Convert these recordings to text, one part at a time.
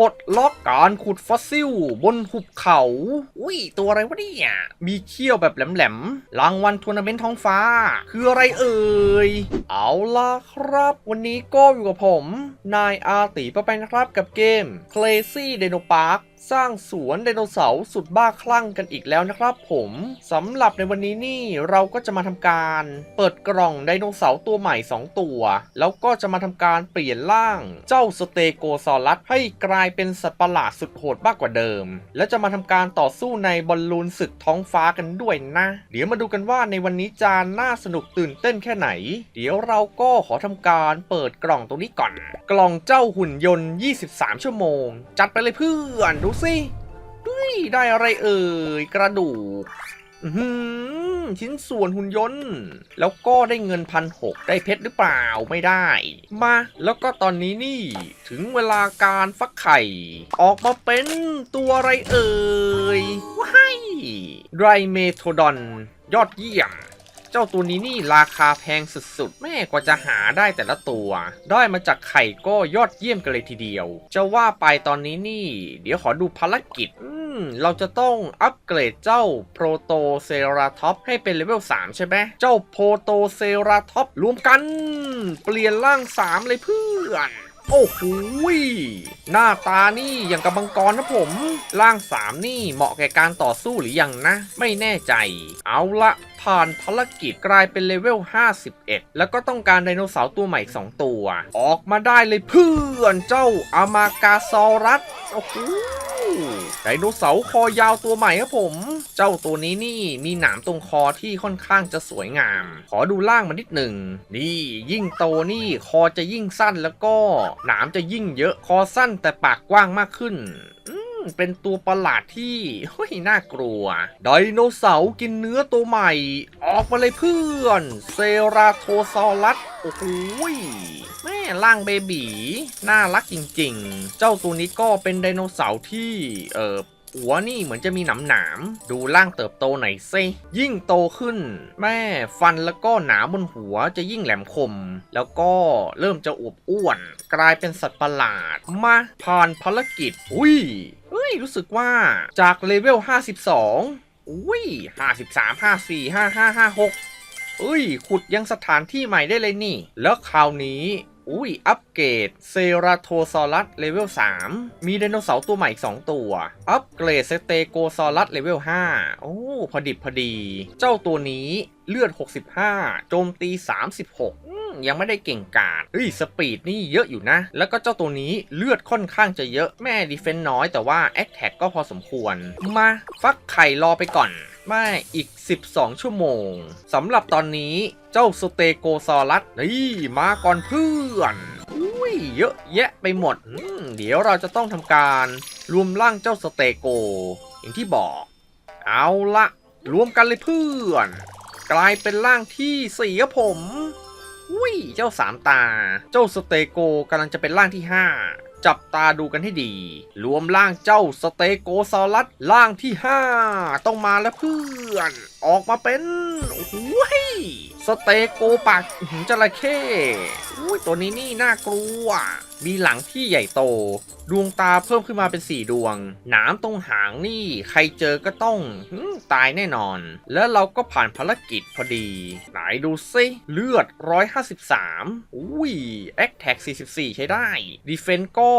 ปลดล็อกการขุดฟอสซิล บนหุบเขา อุ้ย ตัวอะไรวะเนี่ย มีเขี้ยวแบบแหลมๆ รางวัลทัวร์นาเมนต์ท้องฟ้า คืออะไรเอ่ย เอาล่ะครับ วันนี้ก็อยู่กับผม นายอาติประไปนะครับกับเกม Crazy Dino Park สร้างสวนไดโนเสาร์สุดบ้าคลั่งกันอีกแล้วนะครับผมสำหรับในวันนี้นี่เราก็จะมาทำการ เปิดกล่องไดโนเสาร์ตัวใหม่ 2 ตัว แล้วก็จะมาทำการเปลี่ยนร่างเจ้าสเตโกซอรัสให้กลายเป็นสัตว์ประหลาดสุดโหดมากกว่าเดิม และจะมาทำการต่อสู้ในบอลลูนศึกท้องฟ้ากันด้วยนะ เดี๋ยวมาดูกันว่าในวันนี้จะน่าสนุกตื่นเต้นแค่ไหน เดี๋ยวเราก็ขอทำการเปิดกล่องตรงนี้ก่อน กล่องเจ้าหุ่นยนต์ 23 ชั่วโมง จัดไปเลยเพื่อนดูสิด้ยได้อะไรเอ่ย กระดูกอื้อหือชิ้นส่วนหุ่นยนต์ แล้วก็ได้เงินพันหกได้เพชรหรือเปล่าไม่ได้ มา แล้วก็ตอนนี้นี่ ถึงเวลาการฟักไข่ ออกมาเป็นตัวอะไรเอ่ยว้ายไรเมโทดอน ยอดเยี่ยม จ้าตัวนี้นี่ราคาแพงสุดๆ แม่กว่าจะหาได้แต่ละตัว ได้มาจากไข่ก็ยอดเยี่ยมกันเลยทีเดียว จะว่าไปตอนนี้นี่ เดี๋ยวขอดูภารกิจอืมเราจะต้องอัปเกรดเจ้าโปรโตเซราท็อปให้เป็นเลเวล3 ใช่ไหม เจ้าโปรโตเซราท็อปรวมกัน เปลี่ยนร่าง 3 เลยเพื่อน โอ้โหหน้าตานี่อย่างกับมังกรนะผม ร่าง 3 นี่เหมาะแก่การต่อสู้หรือยังนะ ไม่แน่ใจ เอาละผ่านภารกิจกลายเป็นเลเวล 51 แล้วก็ต้องการไดโนเสาร์ตัวใหม่อีก2ตัว ออกมาได้เลยเพื่อนเจ้าอามากาซอรัสโอ้โห ไดโนเสาร์คอยาวตัวใหม่ครับผม เจ้าตัวนี้นี่มีหนามตรงคอที่ค่อนข้างจะสวยงาม ขอดูล่างมันนิดหนึ่ง นี่ยิ่งโตนี่คอจะยิ่งสั้นแล้วก็หนามจะยิ่งเยอะ คอสั้นแต่ปากกว้างมากขึ้นอื เป็นตัวประหลาดที่เฮ้ยน่ากลัว ไดโนเสาร์กินเนื้อตัวใหม่ ออกมาเลยเพื่อน เซราโทซอรัส โอ้โหแม่ร่างเบบีน่ารักจริงๆ เจ้าตัวนี้ก็เป็นไดโนเสาร์ที่ เออ หัวนี่เหมือนจะมีหนามหนามๆดูร่างเติบโตหน่อยซิยิ่งโตขึ้น แม่ฟันแล้วก็หนามบนหัวจะยิ่งแหลมคม แล้วก็เริ่มจะอวบอ้วน กลายเป็นสัตว์ประหลาด มาผ่านภารกิจ อุ้ยเฮ้ย รู้สึกว่าจากเลเวล 52 อุ้ย 53 54 55 56อุ้ย ขุดยังสถานที่ใหม่ได้เลยนี่ แล้วคราวนี้ อุ้ย อัปเกรดเซราโทซอรัสเลเวล 3 มีไดโนเสาร์ตัวใหม่อีก 2 ตัว อัปเกรดสเตโกซอรัสเลเวล 5 โอ้ พอดิบพอดี เจ้าตัวนี้เลือด 65 โจมตี 36อื ยังไม่ได้เก่งกาจเฮ้ยสปีดนี่เยอะอยู่นะ แล้วก็เจ้าตัวนี้เลือดค่อนข้างจะเยอะแม่ดีเฟนน้อยแต่ว่าแอคแท็กก็พอสมควร มาฟักไข่รอไปก่อนไม่อีก 12 ชั่วโมงสำหรับตอนนี้เจ้าสเตโกซอรัสนี่มาก่อนเพื่อนอุ้ยเยอะแยะไปหมดอืมเดี๋ยวเราจะต้องทำการรวมร่างเจ้าสเตโก อย่างที่บอก เอาละรวมกันเลยเพื่อน กลายเป็นร่างที่สี่ครับผม อุ้ย เจ้าสามตา เจ้าสเตโกกำลังจะเป็นร่างที่ห้าจับตาดูกันให้ดี รวมร่างเจ้าสเตโกซอรัสร่างที่ห้าต้องมาแล้วเพื่อน ออกมาเป็นโอ้โหย สเตโกปากหืจระเข้อุ้ยตัวนี้นี่น่ากลัว มีหลังที่ใหญ่โต ดวงตาเพิ่มขึ้นมาเป็น4ดวง หนามตรงหางนี่ ใครเจอก็ต้องตายแน่นอน แล้วเราก็ผ่านภารกิจพอดี ไหนดูซิเลือด 153 อุ้ยแอคแท็ก44 ใช้ได้ดีเฟนก็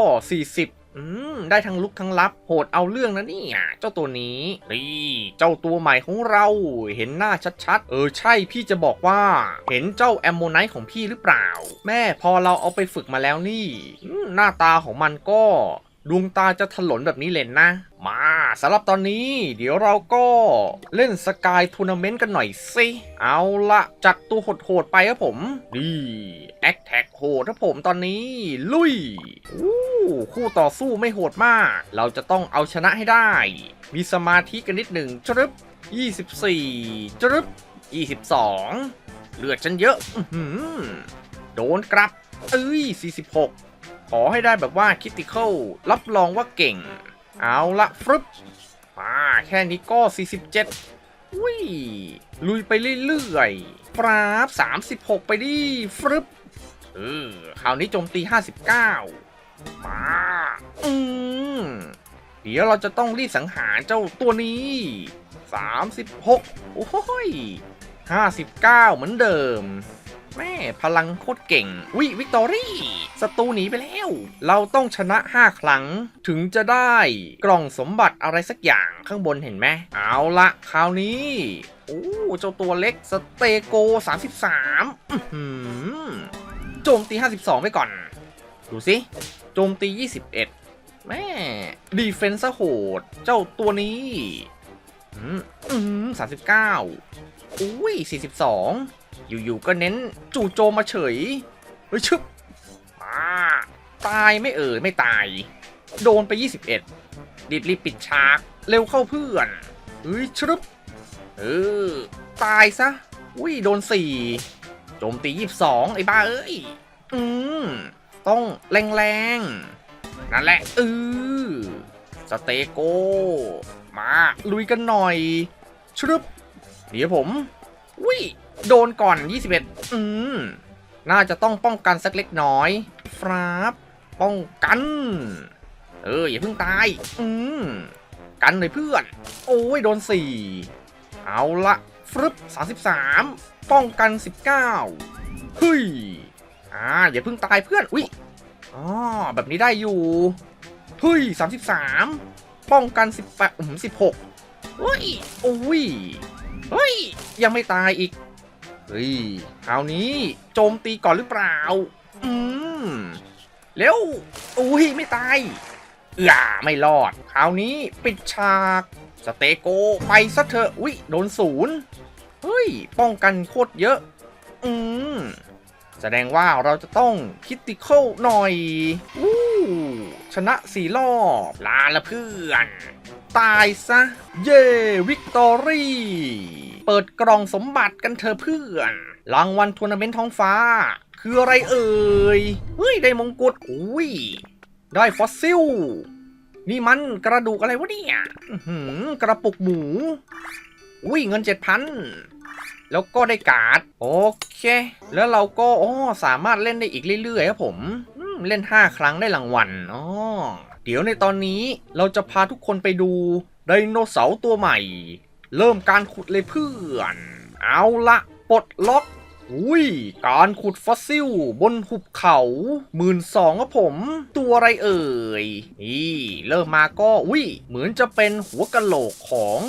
40 อืม ได้ทั้งลุกทั้งลับ โหดเอาเรื่องนะนี่เจ้าตัวนี้ นี่ เจ้าตัวใหม่ของเรา เห็นหน้าชัดๆ เออใช่พี่จะบอกว่า เห็นเจ้าแอมโมไนท์ของพี่หรือเปล่า แม่พอเราเอาไปฝึกมาแล้วนี่ หน้าตาของมันก็ดวงตาจะถลนแบบนี้เลยนะ สำหรับตอนนี้เดี๋ยวเราก็เล่นสกายทัวร์นาเมนต์กันหน่อยสิ เอาละจัดตัวโหดๆไปครับผม ดีแอคแท็กโหดครับผมตอนนี้ ลุยอู้คู่ต่อสู้ไม่โหดมาก เราจะต้องเอาชนะให้ได้ มีสมาธิกันนิดหนึ่งจรึบ24จรึบ22 เลือดฉันเยอะอืโดนกลับ เอ้ย 46 ขอให้ได้แบบว่าคิติเคอลรับรองว่าเก่ง เอาละฟรึบมาแค่นี้ก็ 47อุ้ยลุยไปเรื่อยๆปราบ36 ไปดิฟรึบเออคราวนี้โจมตี 59 มา อืมเดี๋ยวเราจะต้องรีบสังหารเจ้าตัวนี้ 36 โอ้ย59 เหมือนเดิม แม่พลังโคตรเก่งวิวิกตอรี่ศัตรูหนีไปแล้ว เราต้องชนะ 5 ครั้ง ถึงจะได้กล่องสมบัติอะไรสักอย่างข้างบนเห็นไหมเอาละคราวนี้โอ้เจ้าตัวเล็กสเตโก 33อื้อหือโจมตี 52 ไปก่อน ดูสิโจมตี 21 แม่ดีเฟนซ์โหด เจ้าตัวนี้อืมอืมสามสิบเก้าอุ้ยสี่สิบสอง อยู่ๆก็เน้นจู่โจมมาเฉย เฮ้ยชึบมาตายไม่เอ่ยไม่ตาย โดนไป 21 รีบรีบปิดฉาก เร็วเข้าเพื่อน เฮ้ยชึบเออ ตายซะ อุ้ยโดนสี่โจมตี 22 ไอ้บ้าเอ้ย อืม ต้องแรงๆ นั่นแหละเออสเตโก มา ลุยกันหน่อยชึบเดี๋ยวผม โดนก่อน 21 อืม น่าจะต้องป้องกันสักเล็กน้อยฟราบป้องกัน เออ อย่าเพิ่งตาย อืม กันเลยเพื่อน โอ้ย โดน 4 เอาละฟรึบ33 ป้องกัน 19เฮ้ย อ่า อย่าเพิ่งตายเพื่อน อุ้ยอ๋อแบบนี้ได้อยู่เฮ้ย33 ป้องกัน 18อืม16เฮ้ยโอ้ย เฮ้ย ยังไม่ตายอีก เฮ้ยคราวนี้โจมตีก่อนหรือเปล่า อืมเร็วอุ้ยไม่ตายอย่าไม่รอดคราวนี้ปิดฉาก สเตโกไปซะเถอะอุ้ยโดนศูนย์เฮ้ย ป้องกันโคตรเยอะ อืมแสดงว่าเราจะต้องคิดติคลหน่อยอู้ชนะสี่รอบ ลาละเพื่อน ตายซะ เย่วิกตอรี่ เปิดกล่องสมบัติกันเธอะเพื่อน รางวัลทัวร์นาเมนต์ท้องฟ้า คืออะไรเอ่ย เฮ้ย ได้มงกุฎอุ้ย ได้ฟอสซิล นี่มันกระดูกอะไรวะเนี่ยหือกระปุกหมู อุ้ย เงินเจ็ดพันแล้วก็ได้การ์ด โอเค แล้วเราก็อ๋อสามารถเล่นได้อีกเรื่อยๆครับผมอืมเล่น 5 ครั้งได้รางวัลอ๋อเดี๋ยวในตอนนี้เราจะพาทุกคนไปดูไดโนเสาร์ตัวใหม่ เริ่มการขุดเลยเพื่อน เอาละปลดล็อก อุ้ย การขุดฟอสซิลบนหุบเขาหมื่นสองครับผม ตัวอะไรเอ่ย นี่ เริ่มมาก็ อุ้ย เหมือนจะเป็นหัวกะโหลกของ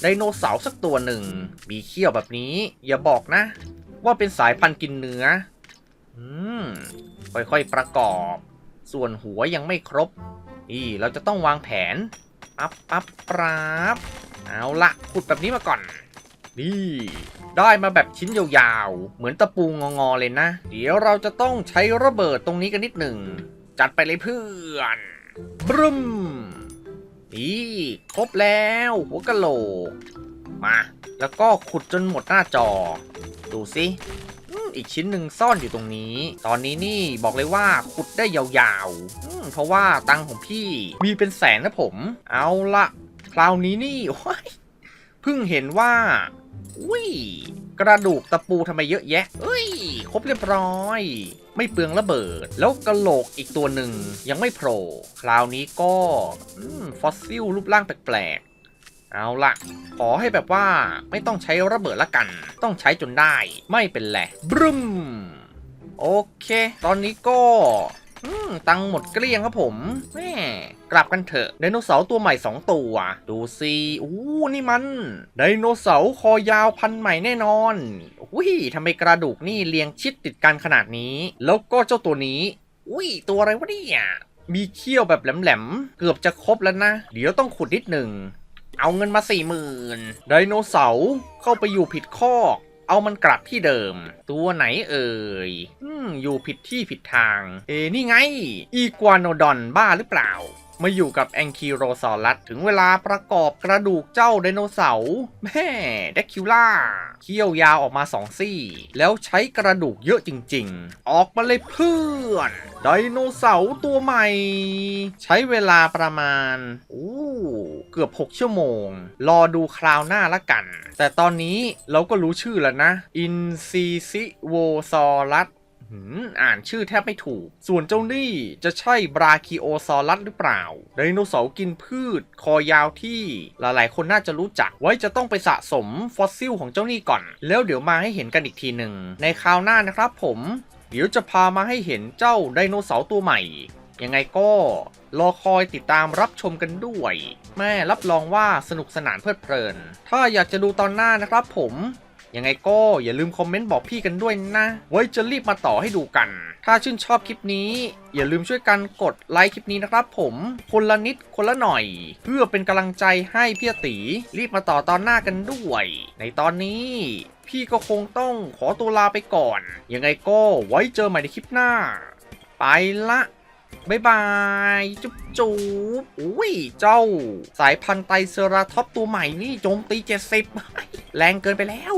ไดโนเสาร์สักตัวหนึ่ง มีเขี้ยวแบบนี้ อย่าบอกนะ ว่าเป็นสายพันธุ์กินเนื้อ อืม ค่อยๆประกอบ ส่วนหัวยังไม่ครบ นี่ เราจะต้องวางแผน ปับปับปราบเอาละขุดแบบนี้มาก่อน นี่ ได้มาแบบชิ้นยาวๆ เหมือนตะปูงอๆเลยนะ เดี๋ยวเราจะต้องใช้ระเบิดตรงนี้กันนิดหนึ่ง จัดไปเลยเพื่อนบรึมนี่ครบแล้วหัวกะโหลก มา แล้วก็ขุดจนหมดหน้าจอ ดูสิ อีกชิ้นหนึ่งซ่อนอยู่ตรงนี้ ตอนนี้นี่บอกเลยว่าขุดได้ยาวๆเพราะว่าตังของพี่มีเป็นแสนนะผม เอาละคราวนี้นี่เพิ่งเห็นว่าอุ้ยกระดูกตะปูทำไมเยอะแยะเอ้ย ครบเรียบร้อย ไม่เปลืองระเบิด แล้วกระโหลกอีกตัวหนึ่งยังไม่โผล่ คราวนี้ก็อฟอสซิลรูปร่างแปลก เอาละขอให้แบบว่าไม่ต้องใช้ระเบิดละกัน ต้องใช้จนได้ ไม่เป็นแหละบรึมโอเค ตอนนี้ก็อตังหมดเกลี้ยงครับผมแม่กลับกันเถอะไดโนเสาร์ตัวใหม่ 2 ตัว ดูสิอู้นี่มันไดโนเสาร์คอยาวพันใหม่แน่นอนอุ้ยทำไมกระดูกนี่เรียงชิดติดกันขนาดนี้ แล้วก็เจ้าตัวนี้อุ้ยตัวอะไรวะเนี่ยมีเขี้ยวแบบแหลมๆ เกือบจะครบแล้วนะ เดี๋ยวต้องขุดนิดหนึ่ง เอาเงินมาสี่หมื่นไดโนเสาร์เข้าไปอยู่ผิดคอกเอามันกลับที่เดิม ตัวไหนเอ่ยอืมอยู่ผิดที่ผิดทาง เอนี่ไง อีกวานโนดอนบ้าหรือเปล่า มาอยู่กับแองคิโรซอรัสถึงเวลาประกอบกระดูกเจ้าไดโนเสาร์แม่เด็กคิวล่าเขี้ยวยาวออกมาสองซี่ แล้วใช้กระดูกเยอะจริง ๆ ออกมาเลยเพื่อนไดโนเสาร์ตัวใหม่ ใช้เวลาประมาณโอ้เกือบ 6 ชั่วโมง รอดูคราวหน้าละกัน แต่ตอนนี้เราก็รู้ชื่อแล้วนะ อินซีซิโวซอรัส อ่านชื่อแทบไม่ถูก ส่วนเจ้านี่จะใช่บราคิโอซอรัสหรือเปล่า ไดโนเสาร์กินพืช คอยาวที่หลายๆ คนน่าจะรู้จัก ไว้จะต้องไปสะสมฟอสซิลของเจ้านี่ก่อน แล้วเดี๋ยวมาให้เห็นกันอีกทีหนึ่ง ในคราวหน้านะครับผม เดี๋ยวจะพามาให้เห็นเจ้าไดโนเสาร์ตัวใหม่ ยังไงก็รอคอยติดตามรับชมกันด้วย แม่รับรองว่าสนุกสนานเพลิดเพลิน ถ้าอยากจะดูตอนหน้านะครับผม ยังไงก็อย่าลืมคอมเมนต์บอกพี่กันด้วยนะ ไว้จะรีบมาต่อให้ดูกัน ถ้าชื่นชอบคลิปนี้ อย่าลืมช่วยกันกดไลค์คลิปนี้นะครับผมคนละนิดคนละหน่อย เพื่อเป็นกำลังใจให้พี่ตีรีบมาต่อตอนหน้ากันด้วย ในตอนนี้ พี่ก็คงต้องขอตัวลาไปก่อน ยังไงก็ไว้เจอใหม่ในคลิปหน้า ไปละบายบาย จุ๊บจุ๊บอุ้ย เจ้า สายพันธุ์ไตเซราท็อปตัวใหม่นี่โจมตี 70 แรงเกินไปแล้ว